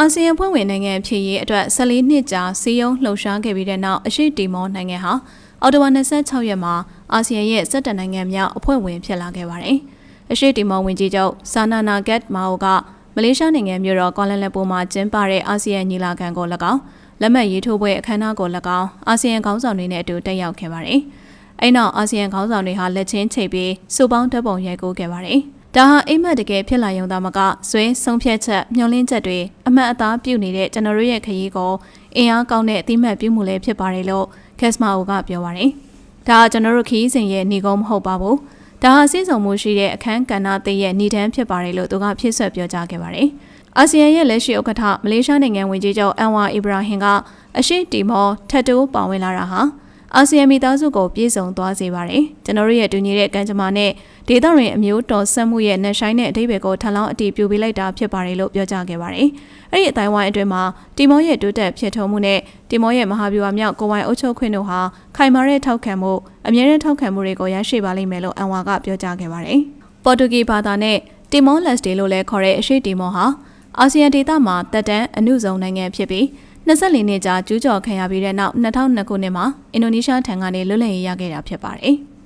အာဆီယံဖွဲ့ဝင်နိုင်ငံဖြစ်ရေးအတွက်14နှစ်ကြာစီးရုံးလှုပ်ရှားခဲ့ပြီးတဲ့နောက်အရှိတီမောနိုင်ငံဟာအော်တိုဝါ26ရက်မှာအာဆီယံရဲ့စက်တနိုင်ငံမြောက်အဖွဲ့ဝင်ဖြစ်လာခဲ့ပါတယ်။အရှိတီမောဝင်ကြီးချုပ်ဆာနာနာဂတ်မာအိုကမလေးရှားနိုင်ငံမြို့တော်ကွာလာလမ်ပူမှာကျင်းပတဲ့အာဆီယံညီလာခံကို၎င်းလက်မှတ်ရေးထိုးပွဲအခမ်းအနားကို၎င်းအာဆီယံခေါင်းဆောင်တွေနဲ့အတူတက်ရောက်ခဲ့ပါတယ်။အဲ့နောက်အာဆီယံခေါင်းဆောင်တွေဟာလက်ချင်းချိတ်ပြီးစုပေါင်းတပ်ပုံရိုက်ကူးခဲ့ပါတယ်။ ဒါဟာအိမ်မက်တကယ်ဖြစ်လာရုံသာမကဇွဲဆုံးဖြတ်ချက်မျှော်လင့်ချက်တွေအမှတ်အသားပြုနေတဲ့ကျွန်တော်တို့ရဲ့ခရီးကိုအင်အားကောင်းတဲ့အတိမတ်ပြုမှုလည်းဖြစ်ပါတယ်လို့ကက်စမာအိုကပြောပါတယ်။ဒါကကျွန်တော်တို့ခရီးစဉ်ရဲ့ညီကုန်းမဟုတ်ပါဘူး။ဒါဟာစိစုံမှုရှိတဲ့အခန်းကဏ္ဍတည်းရဲ့ညီတန်းဖြစ်ပါတယ်လို့သူကဖြစ်ဆွပြောကြားခဲ့ပါတယ်။အာဆီယံရဲ့လက်ရှိဥက္ကဋ္ဌမလေးရှားနိုင်ငံဝန်ကြီးချုပ်အန်ဝါအီဘရာဟင်ကအရှိတီမောထပ်တိုးပါဝင်လာတာဟာ အာဆီယံမိသားစုကိုပြည့်စုံသွားစေပါတယ်။ကျွန်တော်တို့ရဲ့တူညီတဲ့ကံကြမ္မာနဲ့ဒေသတွင်အမျိုးတော်ဆက်မှုရဲ့နှဆိုင်တဲ့အဓိပ္ပာယ်ကိုထပ်လောင်းအတည်ပြုပေးလိုက်တာဖြစ်ပါတယ်လို့ပြောကြားခဲ့ပါတယ်။အဲ့ဒီအတိုင်းဝိုင်းအတွင်းမှာတီမောရဲ့တိုးတက်ဖြစ်ထုံမှုနဲ့တီမောရဲ့မဟာဗျူဟာမြောက်ကိုယ်ပိုင်အုပ်ချုပ်ခွင့်တို့ဟာခိုင်မာတဲ့ထောက်ခံမှုအမြဲတမ်းထောက်ခံမှုတွေကိုရရှိပါလိမ့်မယ်လို့အန်ဝါကပြောကြားခဲ့ပါတယ်။ပေါ်တူဂီဘာသာနဲ့တီမောလက်စတေလို့လည်းခေါ်တဲ့အရှိတီမောဟာအာဆီယံဒေသမှာတက်တန်းအနုစုံနိုင်ငံဖြစ်ပြီး 24နှစ်ကြာကျူးကျော်ခံရပြီးတဲ့နောက်2002ခုနှစ်မှာအင်ဒိုနီးရှားထံကနေလွတ်လပ်ရေးရခဲ့တာဖြစ်ပါတယ်။